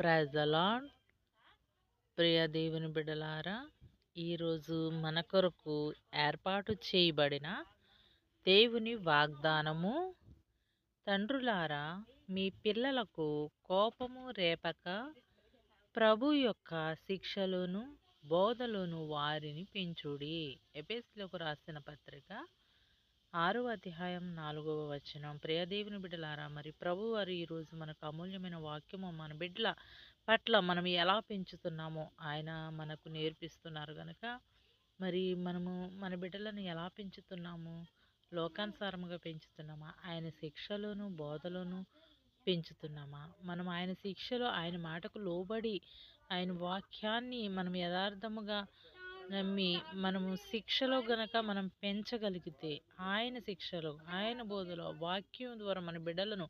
ప్రైజలాడ్ ప్రియ దేవుని బిడ్డలారా ఈరోజు మన కొరకు ఏర్పాటు చేయబడిన దేవుని వాగ్దానము తండ్రులారా మీ పిల్లలకు కోపము రేపక ప్రభు యొక్క శిక్షలోను బోధలోను వారిని పెంచుడి. ఎపిస్లకు రాసిన పత్రిక ఆరవ అధ్యాయం నాలుగవ వచనం. ప్రియదేవుని బిడ్డలారా మరి ప్రభు వారు ఈరోజు మనకు అమూల్యమైన వాక్యము మన బిడ్డల పట్ల మనం ఎలా పెంచుతున్నామో ఆయన మనకు నేర్పిస్తున్నారు కనుక మరి మనము మన బిడ్డలను ఎలా పెంచుతున్నాము? లోకానుసారముగా పెంచుతున్నామా? ఆయన శిక్షలోను బోధలోను పెంచుతున్నామా? మనం ఆయన శిక్షలో ఆయన మాటకు లోబడి ఆయన వాక్యాన్ని మనం యథార్థముగా నమ్మి మనము శిక్షలో గనక మనం పెంచగలిగితే ఆయన శిక్షలో ఆయన బోధలో వాక్యం ద్వారా మన బిడ్డలను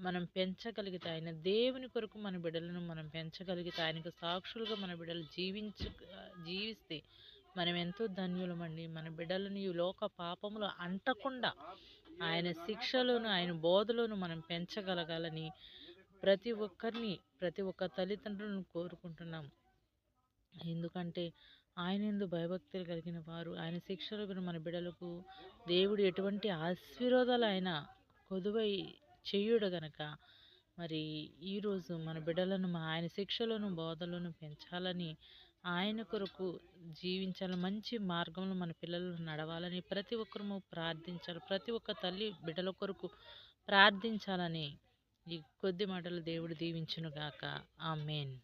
మనం పెంచగలిగితే ఆయన దేవుని కొరకు మన బిడ్డలను మనం పెంచగలిగితే ఆయనకు సాక్షులుగా మన బిడ్డలు జీవించ జీవిస్తే మనం ఎంతో ధన్యులమండి. మన బిడ్డలను ఈ లోక పాపములు అంటకుండా ఆయన శిక్షలోను ఆయన బోధలోను మనం పెంచగలగాలని ప్రతి ఒక్కరిని ప్రతి ఒక్క తల్లిదండ్రులను కోరుకుంటున్నాం. ఎందుకంటే ఆయన ఎందు భయభక్తులు కలిగిన వారు ఆయన శిక్షలు విన మన బిడ్డలకు దేవుడు ఎటువంటి ఆశీర్వాదాలు ఆయన కొదువై చేయుడు గనక మరి ఈరోజు మన బిడ్డలను మా ఆయన శిక్షలను బోధలను పెంచాలని ఆయన కొరకు జీవించాలి మంచి మార్గంలో మన పిల్లలు నడవాలని ప్రతి ఒక్కరము ప్రార్థించాలి ప్రతి ఒక్క తల్లి బిడ్డల కొరకు ప్రార్థించాలని ఈ కొద్ది మాటలు దేవుడు దీవించునుగాక. మెయిన్